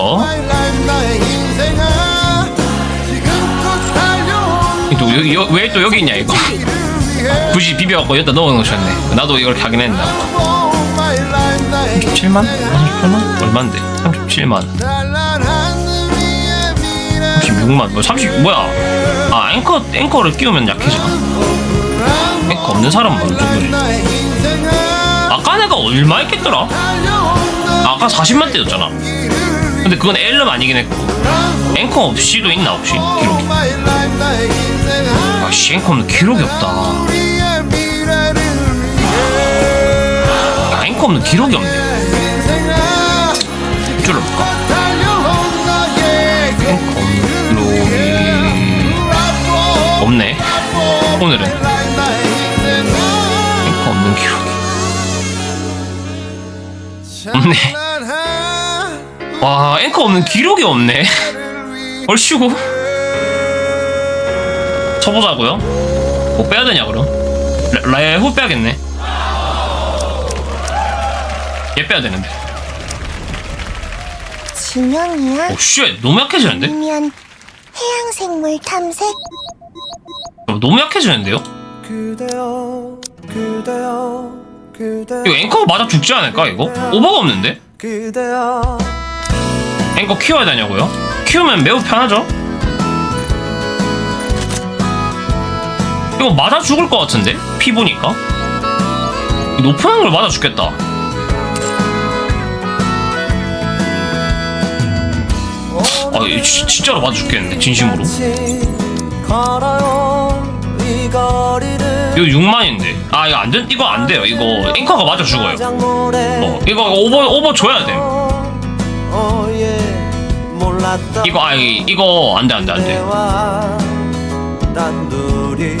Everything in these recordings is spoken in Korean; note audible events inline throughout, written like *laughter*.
어? 나의 인생아 지금껏 달려온 왜또 여기 있냐 이거 굳이 비벼갖고 여기다 넣어놓으셨네 나도 이걸 하긴 했나 Oh, my life, 나의 37만? 인생아. 38만? 얼만데? 37만 찬란한 하늘 위에 미래 36만 뭐 30, 뭐야 아 앵커, 앵커를 끼우면 약해져 앵커 없는 어느 정도지 아까 내가 얼마 했겠더라? 아까 40만 대였잖아 근데 그건 엘름 아니긴 했고. 앵커 없이도 있나 혹시? 기록이. 아씨 앵커 없는 기록이 없다. 야 앵커 없는 기록이 없네. 달려온 나의 앵커 없는 기록이 없네. 오늘은 앵커 없는 기록이 없네 와 앵커 없는 기록이 없네. 얼씨구 쳐보자고요? 뭐 빼야 되냐 그럼? 라- 라야에 후 빼야겠네. 얘 빼야 되는데. 진영이야? 오쉣 너무 약해지는데? 아니면 해양생물 탐색? 어, 너무 약해지는데요? 그대여 그대여 그대여. 이거 앵커 맞아 죽지 않을까 이거? 오버가 없는데? 그대여 앵커 키워야 되냐고요? 키우면 매우 편하죠? 이거 맞아 죽을 것 같은데? 피 보니까? 이 높은 확률 맞아 죽겠다. 아이 지- 진짜로 맞아 죽겠는데? 진심으로? 이거 6만인데? 아 이거 안 돼? 이거 안 돼요. 이거 앵커가 맞아 죽어요. 어 이거 오버 오버 줘야 돼. 몰랐던 이거 아 이- 이거 안돼 안돼 안돼. 단둘이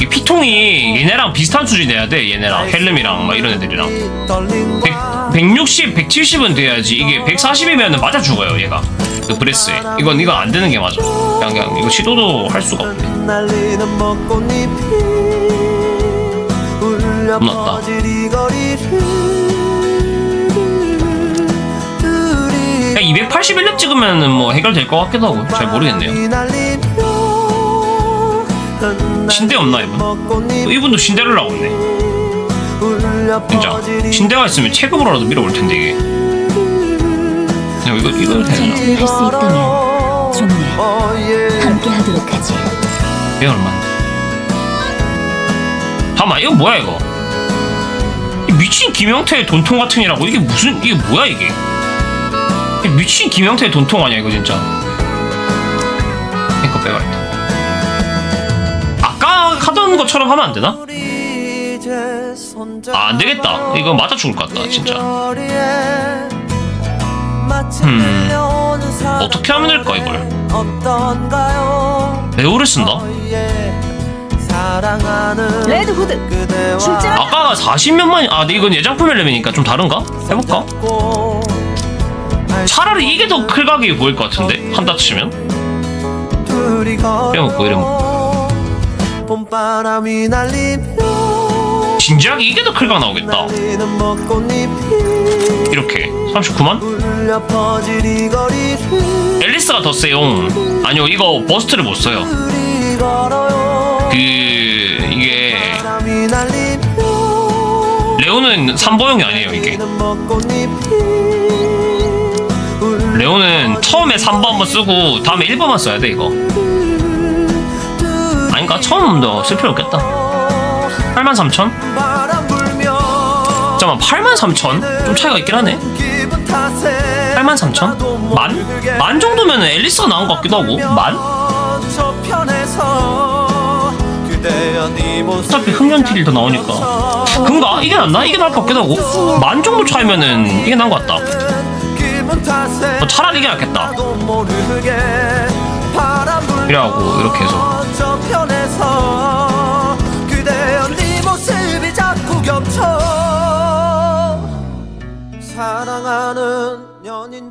이 피통이 얘네랑 비슷한 수준 돼야 돼 얘네랑. 헬름이랑 막 이런 애들이랑. 100, 160, 170은 돼야지. 이게 140이면 맞아 죽어요 얘가. 그 브레스에. 이건 이건 안 되는 게 맞아. 그냥 그냥 이거 시도도 할 수가 없네. 날리는 벚꽃잎이 울려 끝났다. 퍼질 이 거리를 281렙 찍으면은 뭐 해결될 것 같기도 하고 잘 모르겠네요. 신대 없나, 이분? 또 이분도 신데를 나오네. 진짜? 신데가 있으면 체급으로라도 밀어볼 텐데 이게. 이거 이거 되나? 할수 있다면 좋네. 함께 하도록 하지. 얘 얼마인데 잠깐만 이거 뭐야 이거? 이 미친 김영태의 돈통 같은 이라고? 이게 무슨 이게 뭐야 이게? 이 미친 김영태의 돈통 아니야 이거 진짜 이거 빼봐야겠다 아까 하던 것처럼 하면 안 되나? 아, 안 되겠다. 이거 맞아 죽을 것 같다, 진짜. 음. 어떻게 하면 될까, 이걸? 레오를 쓴다? 사랑하는 레드 후드 그대와 출전. 아까가 40몇만이 아 근데 이건 예장품 엘레멘이니까 좀 다른가? 해볼까? 차라리 이게 더 클각이 보일 것 같은데? 한다 치면? 빼먹고 날리며 진지하게 이게 더 클각 나오겠다. 이렇게 39만? 울려 퍼질 이 거리를 앨리스가 더 세요. 아니요 이거 버스트를 못 써요. 그 이게 레오는 3보용이 아니에요 이게 처음에 3번 한번 쓰고 다음에 1번만 써야 돼 이거 아닌가? 처음부터 쓸 필요 없겠다 83,000? 바람 불며 잠깐만 83,000? 좀 차이가 있긴 하네 기분 탓에 83,000? 만? 만 정도면 앨리스가 나온 것 같기도 하고 만? 어차피 딜이 더 나오니까 그런가? 이게 낫나? 이게 나을 것 같기도 하고 만 정도 차이면은 이게 나은 것 같다 어, 차라리 이게 낫겠다. 이래갖고 이렇게 해서.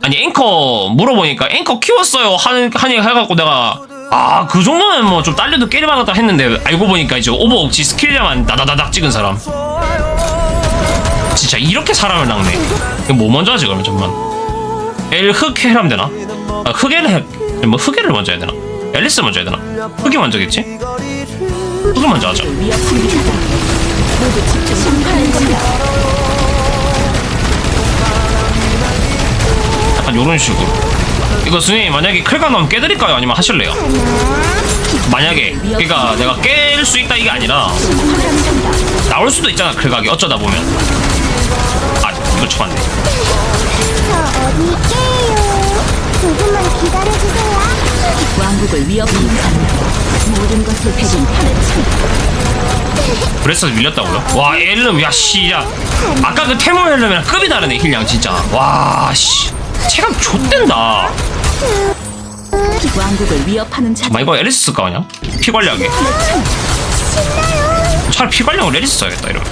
아니 앵커 물어보니까 앵커 키웠어요 하는 하니 해갖고 내가 아 그 정도면 뭐좀 딸려도 깨리만하다 했는데 알고 보니까 이제 오버워치 스킬자만 다다다닥 찍은 사람. 진짜 이렇게 사람을 낚네. 이거 뭐 먼저 하지 그러면 잠만 엘 흑해 하면 되나? 아, 흑해를 해, 뭐 흑해를 먼저 해야 되나? 앨리스 먼저 해야 되나? 흑이 먼저겠지? 흑이 먼저 하자. 약간 요런 식으로. 이거 스님 만약에 클각 나오면 깨드릴까요? 아니면 하실래요? 만약에 그러니까 내가 깰 수 있다 이게 아니라 나올 수도 있잖아 클각이 어쩌다 보면. 아 이거 쳐봤네. 저 어디 있게요? 조금만 기다려주세요. 왕국을 위협하는 자들 모든 것을 배진 창 브레스에서 밀렸다고요? 와 엘름 야씨 야 아까 그 태모 엘름이랑 급이 다르네 힐량 진짜 와씨 체감 좆된다 왕국을 위협하는 자들 잠깐만 이거 앨리스 쓸까 그냥? 피 관리하게 차라리 피 관리하고 앨리스 써야겠다 이러면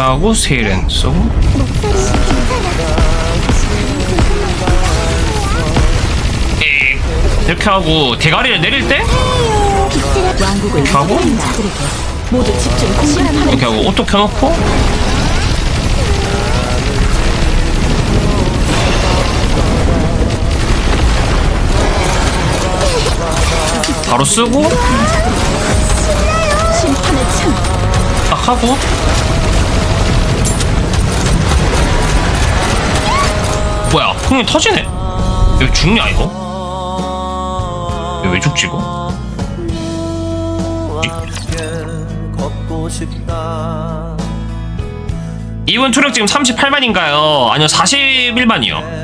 하고 쓰고? 에이, 이렇게 하고 대가리를 내릴 때? 왕국을 하고? 이렇게 하고 오토 켜놓고? 바로 쓰고? 딱 하고 뭐야? 형님 터지네. 왜 죽냐 이거? 왜 죽지 이거? 이번 투력 지금 38만인가요? 아니요 41만이요.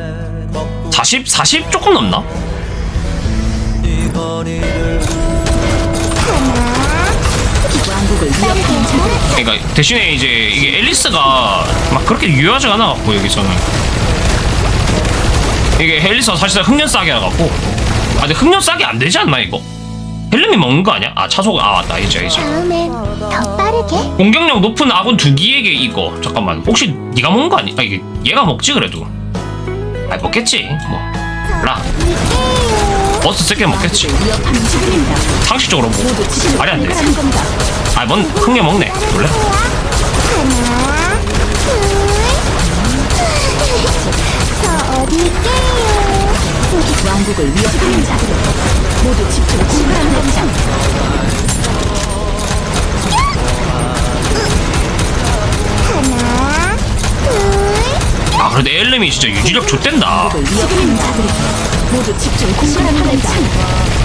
40? 40 조금 넘나? 그러니까 대신에 이제 이게 앨리스가 막 그렇게 유효하지가 않아 갖고 여기서는 이게 앨리스가 사실상 흑연 싸게 해갖고. 아 근데 흑연 싸게 안 되지 않나 이거? 헬름이 먹는 거 아니야? 아 차소가 아 맞다. 이제 이제. 다음엔 더 빠르게. 공격력 높은 아군 두 기에게 이거. 잠깐만. 혹시 네가 먹는 거 아니? 아 이게 얘가 먹지 그래도. 아 먹겠지 뭐라. 버스 쓸게 먹겠지. 상식적으로 뭐. 말이 안돼 심판을 건다 아뭔 흑연 먹네. 원래 왕국을 위협하는 자들에게 모두 집중. 심판을 건다 하나, 둘. 아 그래도 엘름이 진짜 유지력 좋댄다. 모두 집중. 심판을 건다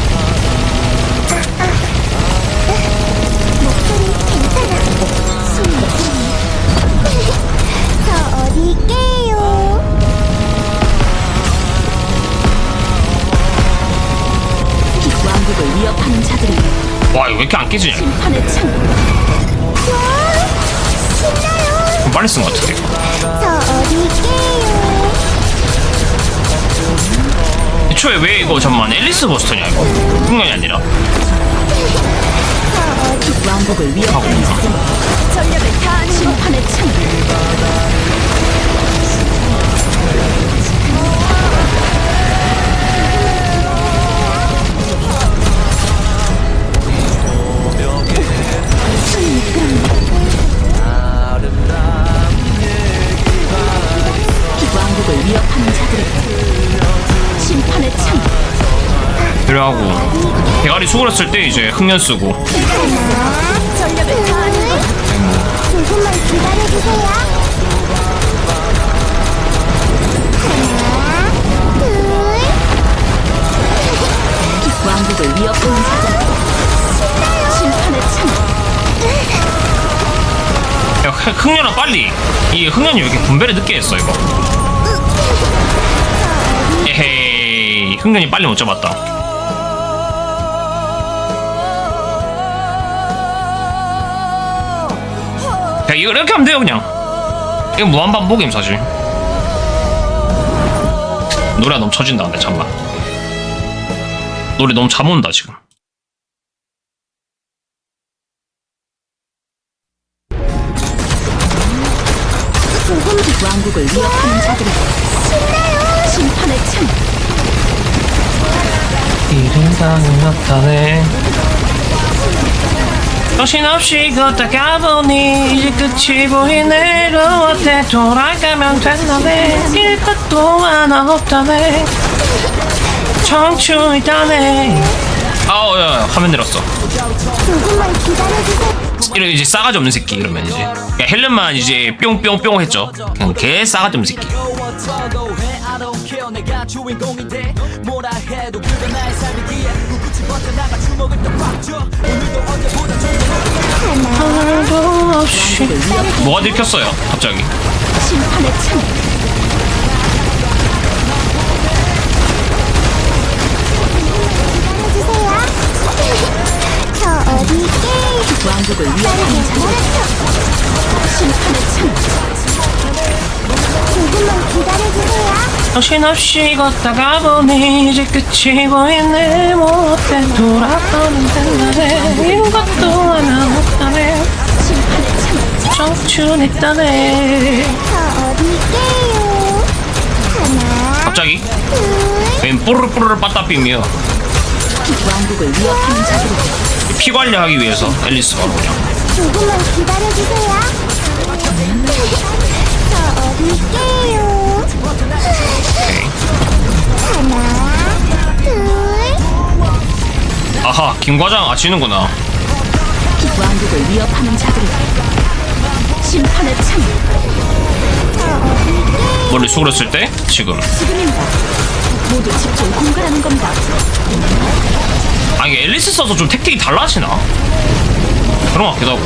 좀 빨리 어디 있게요? 애초에 왜 이거 잠만 앨리스 버스터냐 이거. 흑연이 아니라. 전력을 다하는 심판의 창 그래가고. 대가리 수그렸을 때 이제 흑연 쓰고. 야 흑- 흑연아 빨리. 이 흑연이 왜 이렇게 분배를 늦게 했어 이거? 에헤이. 흑연이 빨리 못 잡았다 야 이거 이렇게 하면 돼요 그냥. 이거 무한반복임 사실. 노래가 너무 처진다 근데 잠만 노래 너무 잠 온다 지금. 왕국을 위협하는 자들에게 심판의 창. 이른상은 나타내 정신없이 걷다가 보니 이제 끝이 보이네. 로어때 돌아가면 된다네. 일 것도 하나 없다네. 청춘이다네. 아우 야, 야, 화면 내렸어. 조금만 기다려주세요. 이런 이제 싸가지 없는 새끼 이러면 이제. 그러니까 헬렌만 이제 뿅뿅뿅 했죠. 그냥 개 싸가지 없는 새끼 뭐가 들켰어요 갑자기? 심판의 창? 왕국을 자들 심판의 창 정신없이 걷다가 보니 이제 끝이 보이네. 못해 돌아가면 된다네 이것도 하나 없다네. 심판의 창 청춘 있다네. 저 어디 있게요? 하나, 갑자기? 둘, 웬 뽀르르뽀르르 빠따빔이요? 왕국을 위협하는 자들 피 관리하기 위해서 앨리스가 그냥 조금만 기다려주세요. 하나, 둘, 아하 김과장 아시는구나. 왕국을 위협하는 자들 심판의 창? 머리 수그렸을 때? 지금. 지금입니다 모두 집중 공갈하는 겁니다. 아 이게 앨리스 써서 좀 택틱이 달라지나? 그런 것 같기도 하고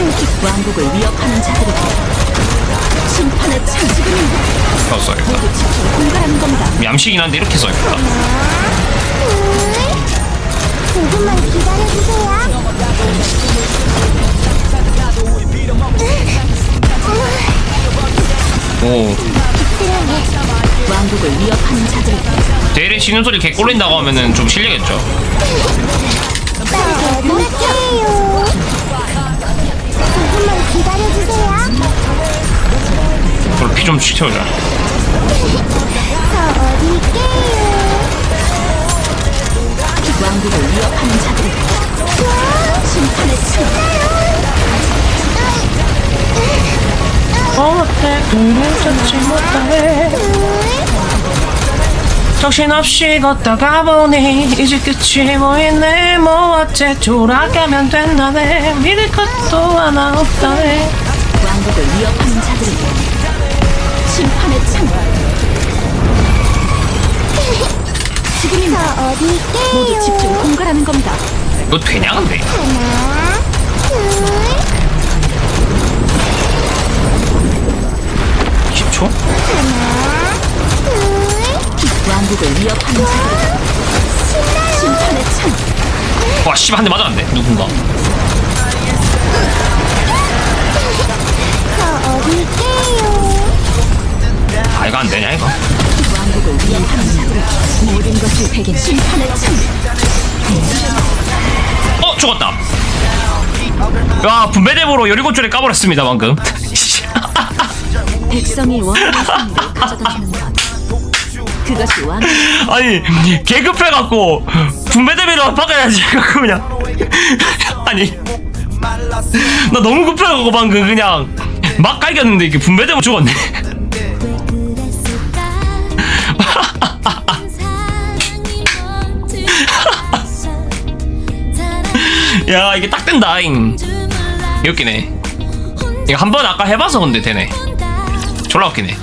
왕국을 위협하는 자들 심판의 창 지금입니다 그거 써야겠다 모두 공갈하는 겁니다. 얌식이긴 한데 이렇게 써야겠다 둘, 조금만 기다려주세요. 오. 왕국을 위협하는 자들 대리 쉬는 소리 개 꼴린다고 하면은 좀 실례겠죠. 저 어디 있게요? 조금만 기다려주세요. 그걸 피좀 채워줘 저 어디 있게요? 왕국을 위협하는 자들 심판의 창 어때? 찾지 못해 정신없이 걷다가 보니 이제 끝이 보이네 뭐 어째 돌아가면 된다네 믿을 것도 하나 없다네 왕국을 위협하는 자들 심판의 창 지금입니다 저 어디 있게요? 모두 집중 공갈하는 겁니다 이거 되냐 근데 하나, 둘, 10초? 하나, 둘. 왕국을 위협하는 자들. 심판의 창. 와 씨발 한 대 맞았는데? 누군가 저 어디 있게요? 아 이거 안 되냐 이거? 왕국을 위협하는 자들. 모든 것을 베긴 심판의 창. 어 죽었다. 야 분배대보로 열일곱 줄에 까버렸습니다 방금. *laughs* 백성이 원하는 삶을 가져다 주는 것 그것이 왕 아니 개급해갖고 분배대비로 이거 *laughs* 그냥. 아니 나 너무 급해갖고 방금 그냥 막 갈겼는데 이게 분배대보 죽었네. *laughs* 야 이게 딱 된다잉. 이웃기네. 이거 한 번 아까 해봐서 근데 되네. 졸라 웃기네